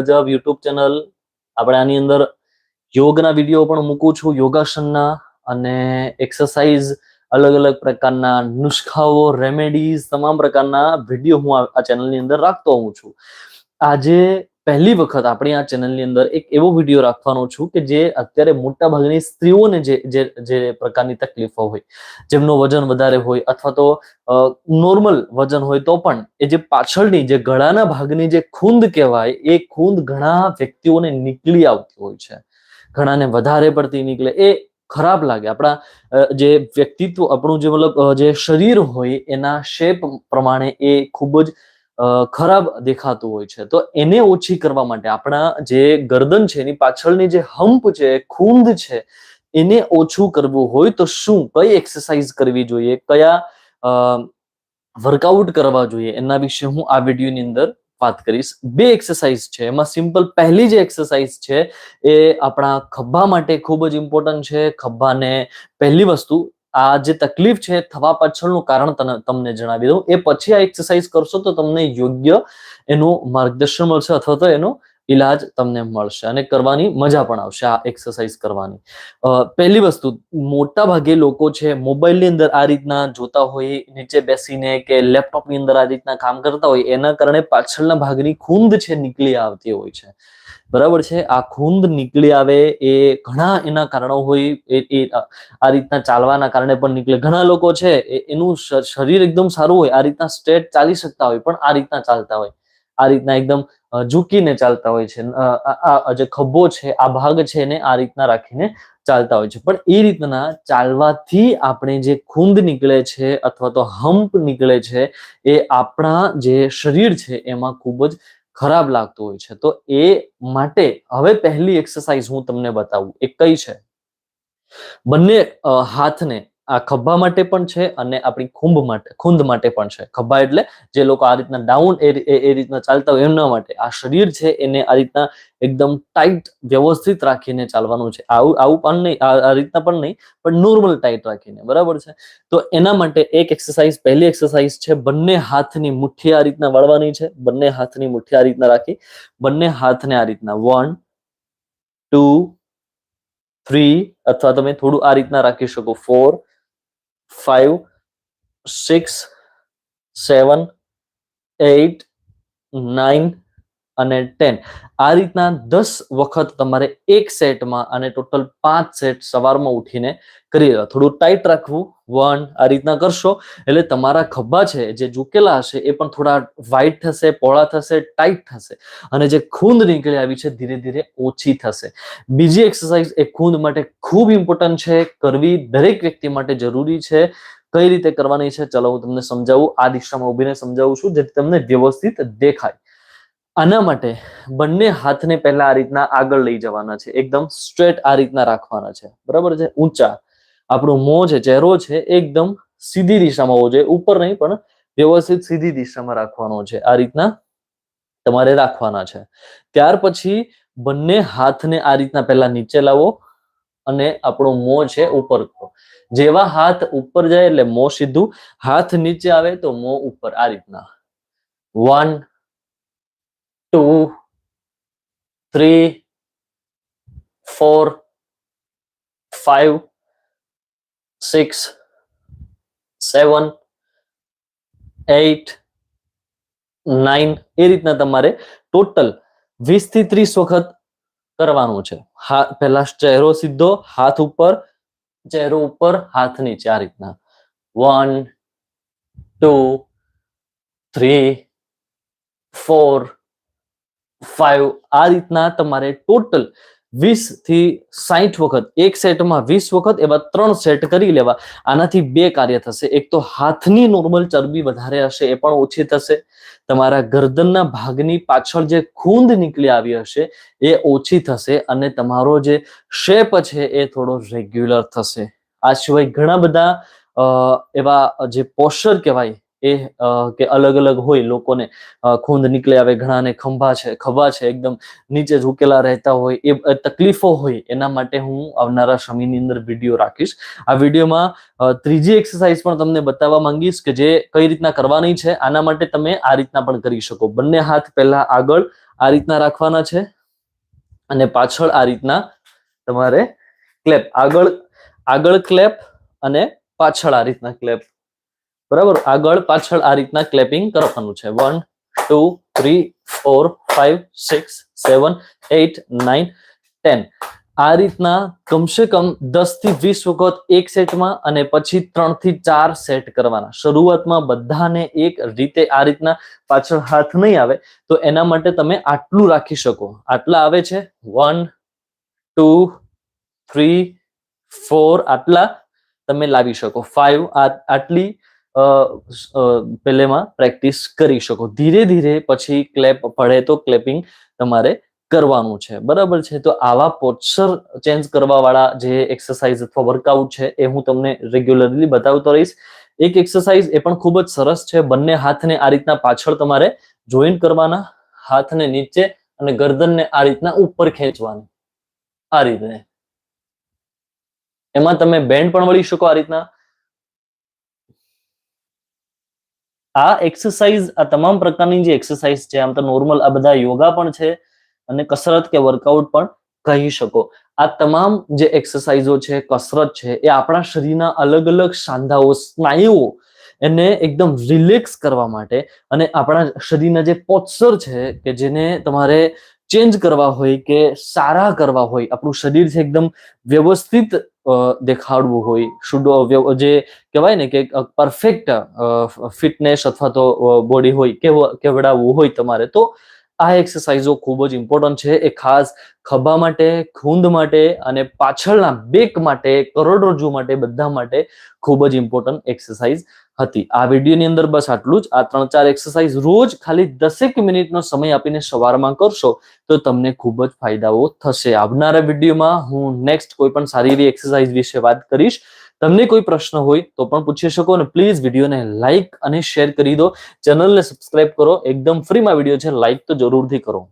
ગજબ YouTube channel. આપણે આની અંદર યોગના વીડિયો પણ મૂકું છું, યોગાસનના અને એક્સરસાઇઝ અલગ અલગ પ્રકારના નુસ્ખાઓ રેમેડીઝ તમામ પ્રકારના વીડિયો હું આ- ચેનલની અંદર રાખતો હોઉં છું. આજે પહેલી વખત આપણી આ ચેનલની અંદર એક એવો વીડિયો રાખવાનો છું કે જે અત્યારે મોટા ભાગની સ્ત્રીઓને જે જે પ્રકારની તકલીફો હોય, જેમનું વજન વધારે હોય અથવા તો નોર્મલ વજન હોય તો પણ એ જે પાછળની જે ગળાના ભાગની જે ખૂંદ કહેવાય, એ ખૂંદ ઘણા વ્યક્તિઓને નીકળી આવતી હોય છે. ઘણાને વધારે પડતી નીકળે. એ ખરાબ લાગે. આપણા જે વ્યક્તિત્વ આપણું જે મતલબ જે શરીર હોય એના શેપ પ્રમાણે એ ખૂબ જ ખરાબ દેખાતું હોય છે. તો એને ઓછી કરવા માટે આપણા જે ગરદન છે, એની પાછળની જે હમ્પ છે, ખૂંદ છે, એને ઓછું કરવું હોય તો શું? કઈ એક્સરસાઇઝ કરવી જોઈએ? કયા વર્કઆઉટ કરવા જોઈએ? એના વિશે હું આ વિડીયોની અંદર વાત કરીશ. બે એક્સરસાઇઝ છે. એમાં સિમ્પલ પહેલી જે એક્સરસાઇઝ છે, એ આપણા ખભા માટે ખૂબ જ ઇમ્પોર્ટન્ટ છે. ખભાને પહેલી વસ્તુ આ જે તકલીફ છે થવા પાછળનું કારણ તમને જણાવી દઉં. એ પછી આ એક્સરસાઇઝ કરશો તો તમને યોગ્ય એનું માર્ગદર્શન મળશે અથવા તો એનો ઈલાજ તમને મળશે અને કરવાની મજા પણ આવશે આ એક્સરસાઇઝ કરવાની. પહેલી વસ્તુ, મોટા ભાગે લોકો છે મોબાઈલની અંદર આ રીતના જોતા હોય, નીચે બેસીને કે લેપટોપની અંદર આ રીતના કામ કરતા હોય, એના કારણે પાછળના ભાગની ખૂંદ છે, નીકળી આવતી હોય છે. બરાબર છે? આ ખૂંદ નીકળી આવે એ ઘણા એના કારણો હોય, એ આ રીતના ચાલવાના કારણે પણ નીકળે. ઘણા લોકો છે એનું શરીર એકદમ સારું હોય, આ રીતના સ્ટ્રેટ ચાલી શકતા હોય, પણ આ રીતના ચાલતા હોય. આ રીતના એકદમ ઝૂકીને ચાલતા હોય છે. આ જે ખભો છે, આ ભાગ છે એને આ રીતના રાખીને ચાલતા હોય છે. પણ એ રીતના ચાલવાથી આપણે જે ખૂંદ નીકળે છે અથવા તો હમ્પ નીકળે છે, એ આપણા જે શરીર છે, એમાં ખૂબ જ ખરાબ લાગતું હોય છે. તો એ માટે હવે પહેલી એક્સરસાઇઝ હું તમને બતાવું. એ કઈ છે? બંને હાથને આ ખભા માટે પણ છે અને આપણી ખુંભ માટે, ખૂંદ માટે પણ છે. ખભા એટલે જે લોકો આ રીતના ડાઉન એ રીતના ચાલતા હોય એમના માટે. આ શરીર છે એને આ રીતના એકદમ ટાઈટ વ્યવસ્થિત રાખીને ચાલવાનું છે. આવું આવું પણ નહીં, આ રીતના પણ નહીં, પણ નોર્મલ ટાઈટ રાખીને. બરાબર છે? તો એના માટે એક એક્સરસાઇઝ પહેલી એક્સરસાઇઝ છે બંને હાથની મુઠ્ઠી આ રીતના વળવાની છે. બંને હાથની મુઠ્ઠી આ રીતના રાખી. બંને હાથને આ રીતના. વન ટુ થ્રી અથવા તમે થોડું આ રીતના રાખી શકો. Four five six seven eight nine અને ટેન આ રીતના દસ વખત તમારે એક સેટમાં અને ટોટલ પાંચ સેટ સવારમાં ઉઠીને કરી લેવા. થોડું ટાઈટ રાખવું. વન આ રીતના કરશો. એટલે તમારા ખભા છે, જે ઝૂકેલા હશે, એ પણ થોડા વાઈટ થશે, પહોળા થશે ટાઈટ થશે. અને જે ખૂંદ નીકળી આવી છે, ધીરે ધીરે ઓછી થશે. બીજી એક્સરસાઇઝ એ ખૂંદ માટે ખૂબ ઇમ્પોર્ટન્ટ છે. કરવી દરેક વ્યક્તિ માટે જરૂરી છે. કઈ રીતે કરવાની છે, ચલો હું તમને સમજાવું. આ દિશામાં ઊભીને સમજાવું છું જેથી તમને વ્યવસ્થિત દેખાય. આના માટે બંને હાથને પહેલા આ રીતના આગળ લઈ જવાના છે. એકદમ સ્ટ્રેટ આ રીતના રાખવાના છે. બરાબર છે? ઊંચા. આપણું મોં છે, ચહેરો છે, એકદમ સીધી દિશામાં હોવો જોઈએ. ઉપર નહીં, પણ વ્યવસ્થિત સીધી દિશામાં રાખવાનો છે. આ રીતના તમારે રાખવાના છે. ત્યાર પછી બંને હાથને આ રીતના પહેલા નીચે લાવો અને આપણો મોં છે ઉપર. કરો જેવા હાથ ઉપર જાય એટલે મોં સીધું. હાથ નીચે આવે તો મોં ઉપર. આ રીતના. One two three four five, six seven eight nine એ રીતના તમારે ટોટલ વીસથી ત્રીસ વખત કરવાનું છે. હા પહેલા ચહેરો સીધો હાથ ઉપર ચહેરો ઉપર હાથ નીચે આ રીતના. One two three four five આ રીતના તમારે ટોટલ વીસથી સાહીઠ વખત, એક સેટમાં વીસ વખત એવા ત્રણ સેટ કરી લેવા. આનાથી બે કાર્ય થશે. એક તો હાથની નોર્મલ ચરબી વધારે હશે, એ પણ ઓછી થશે. તમારા ગરદનના ભાગની પાછળ જે ખૂંદ નીકળી આવી હશે, એ ઓછી થશે અને તમારો જે શેપ છે એ થોડો રેગ્યુલર થશે. આ સિવાય ઘણા બધા એવા જે પોસ્ચર કહેવાય એ કે અલગ અલગ હોય લોકોને ખૂંદ નીકળે આવે, ઘણાને ખંભા છે, ખભા છે, એકદમ નીચે ઝૂકેલા રહેતા હોય, એ તકલીફો હોય, એના માટે હું આવનારા સમયની અંદર વીડિયો રાખીશ. આ વિડીયોમાં ત્રીજી એક્સરસાઇઝ પણ તમને બતાવવા માંગીશ કે જે કઈ રીતના કરવાની છે, આના માટે તમે આ રીતના પણ કરી શકો. બંને હાથ પહેલા આગળ આ રીતના રાખવાના છે અને પાછળ આ રીતના તમારે ક્લેપ આગળ આગળ ક્લેપ અને પાછળ આ રીતના ક્લેપ બરાબર? આગળ પાછળ આ રીતના ક્લેપિંગ કરવાનું છે. One two three four five six seven eight nine ten આ રીતના કમસે કમ દસથી વીસ વખત એક સેટમાં અને પછી ત્રણથી ચાર સેટ કરવાના. શરૂઆતમાં બધાને એક રીતે આ રીતના પાછળ હાથ નહીં આવે, તો એના માટે તમે આટલું રાખી શકો. આટલા આવે છે? વન ટુ થ્રી ફોર આટલા તમે લાવી શકો. ફાઈવ આટલી પહેલેમાં પ્રેક્ટિસ કરી શકો. ધીરે ધીરે પછી ક્લેપ પડે તો ક્લેપિંગ તમારે કરવાનું છે. બરાબર છે? તો આવા પોસ્ચર ચેન્જ કરવા વાળા જે એક્સરસાઇઝ અથવા વર્કઆઉટ છે એ હું તમને રેગ્યુલરલી બતાવતો રહીશ. એક એક્સરસાઇઝ એ પણ ખૂબ જ સરસ છે. બંને હાથને આ રીતના પાછળ તમારે જોઈન્ટ કરવાના, હાથને નીચે અને ગરદનને આ રીતના ઉપર ખેંચવાની. આ રીતે એમાં તમે બેન્ડ પણ વળી શકો આ રીતના. આ એક્સરસાઇઝ આ તમામ પ્રકારની જે એક્સરસાઇઝ છે, આમ તો નોર્મલ આ બધા યોગા પણ છે અને કસરત કે વર્કઆઉટ પણ કહી શકો. આ તમામ જે એક્સરસાઇઝો છે, કસરત છે, એ આપણા શરીરના અલગ અલગ સાંધાઓ, સ્નાયુઓ એને એકદમ રિલેક્સ કરવા માટે અને આપણા શરીરના જે પોચર છે કે જેને તમારે ચેન્જ કરવા હોય કે સારા કરવા હોય, આપણું શરીર છે એકદમ વ્યવસ્થિત દેખાડવું હોય. શુડ જે કહેવાય ને કે પરફેક્ટ ફિટનેસ અથવા તો બોડી હોય કેવડાવવું હોય તમારે, તો આ એક્સરસાઇઝો ખૂબ જ ઇમ્પોર્ટન્ટ છે, એ ખાસ ખભા માટે, ખૂંદ માટે અને પાછળના બેક માટે કરોડરજ્જુ માટે બધા માટે ખૂબ જ ઇમ્પોર્ટન્ટ એક્સરસાઇઝ હતી. આ વિડીયોની અંદર બસ આટલું જ. આ ત્રણ ચાર એક્સરસાઇઝ રોજ ખાલી દસેક મિનિટનો સમય આપીને સવારમાં કરશો તો તમને ખૂબ જ ફાયદાઓ થશે. આવનારા વિડીયોમાં હું નેક્સ્ટ કોઈ પણ સારી એવી એક્સરસાઇઝ વિશે વાત કરીશ. તમને કોઈ પ્રશ્ન હોય તો પણ પૂછી શકો અને પ્લીઝ વિડીયોને લાઈક અને શેર કરી દો. ચેનલને સબસ્ક્રાઇબ કરો. એકદમ ફ્રીમાં વીડિયો છે. લાઈક તો જરૂરથી કરો.